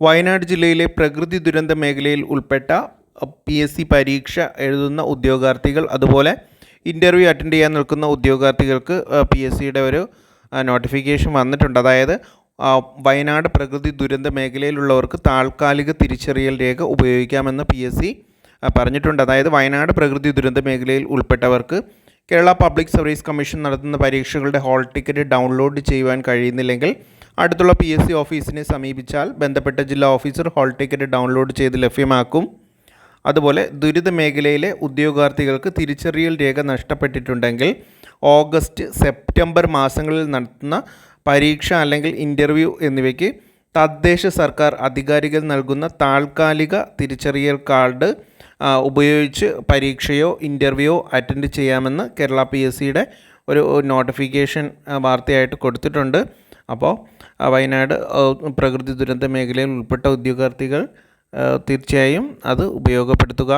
വയനാട് ജില്ലയിലെ പ്രകൃതി ദുരന്ത മേഖലയിൽ ഉൾപ്പെട്ട പി എസ് സി പരീക്ഷ എഴുതുന്ന ഉദ്യോഗാർത്ഥികൾ അതുപോലെ ഇന്റർവ്യൂ അറ്റൻഡ് ചെയ്യാൻ നിൽക്കുന്ന ഉദ്യോഗാർത്ഥികൾക്ക് പി എസ് സിയുടെ ഒരു നോട്ടിഫിക്കേഷൻ വന്നിട്ടുണ്ട്. അതായത് വയനാട് പ്രകൃതി ദുരന്ത മേഖലയിലുള്ളവർക്ക് താൽക്കാലിക തിരിച്ചറിയൽ രേഖ ഉപയോഗിക്കാമെന്ന് പി എസ് സി പറഞ്ഞിട്ടുണ്ട്. അതായത് വയനാട് പ്രകൃതി ദുരന്ത മേഖലയിൽ ഉൾപ്പെട്ടവർക്ക് കേരള പബ്ലിക് സർവീസ് കമ്മീഷൻ നടത്തുന്ന പരീക്ഷകളുടെ ഹാൾ ടിക്കറ്റ് ഡൗൺലോഡ് ചെയ്യുവാൻ കഴിയുന്നില്ലെങ്കിൽ അടുത്തുള്ള പി എസ് സി ഓഫീസിനെ സമീപിച്ചാൽ ബന്ധപ്പെട്ട ജില്ലാ ഓഫീസർ ഹാൾ ടിക്കറ്റ് ഡൗൺലോഡ് ചെയ്ത് ലഭ്യമാക്കും. അതുപോലെ ദുരിത മേഖലയിലെ ഉദ്യോഗാർത്ഥികൾക്ക് തിരിച്ചറിയൽ രേഖ നഷ്ടപ്പെട്ടിട്ടുണ്ടെങ്കിൽ ഓഗസ്റ്റ് സെപ്റ്റംബർ മാസങ്ങളിൽ നടത്തുന്ന പരീക്ഷ അല്ലെങ്കിൽ ഇന്റർവ്യൂ എന്നിവയ്ക്ക് തദ്ദേശ സർക്കാർ അധികാരികൾ നൽകുന്ന താൽക്കാലിക തിരിച്ചറിയൽ കാർഡ് ഉപയോഗിച്ച് പരീക്ഷയോ ഇന്റർവ്യൂയോ അറ്റൻഡ് ചെയ്യാമെന്ന് കേരള പി എസ് സിയുടെ ഒരു നോട്ടിഫിക്കേഷൻ വാർത്തയായിട്ട് കൊടുത്തിട്ടുണ്ട്. അപ്പോൾ വയനാട് പ്രകൃതി ദുരന്ത മേഖലയിൽ ഉൾപ്പെട്ട ഉദ്യോഗാർത്ഥികൾ തീർച്ചയായും അത് ഉപയോഗപ്പെടുത്തുക.